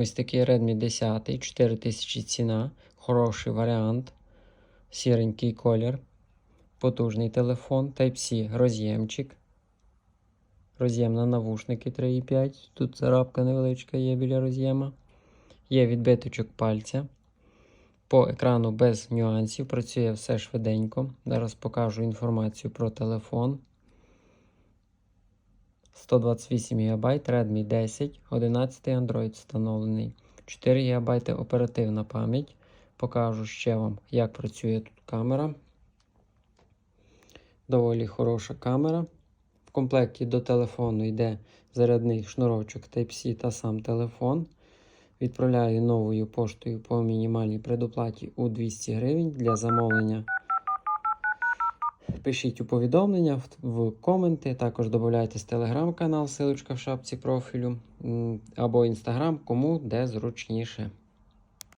Ось такий Redmi 10, 4000 ціна, хороший варіант, сіренький колір, потужний телефон, Type-C роз'ємчик. Роз'єм на навушники 3,5. Тут царапка невеличка є біля роз'єма. Є відбиточок пальця. По екрану без нюансів, працює все швиденько. Зараз покажу інформацію про телефон. 128 ГБ, Redmi 10, 11 Android встановлений. 4 ГБ оперативна пам'ять. Покажу ще вам, як працює тут камера. Доволі хороша камера. В комплекті до телефону йде зарядний шнурочок Type-C та сам телефон. Відправляю новою поштою по мінімальній предоплаті у 200 гривень для замовлення. Пишіть у повідомлення в, коменти, також додайтесь телеграм-канал, силочка в шапці профілю або інстаграм, кому де зручніше.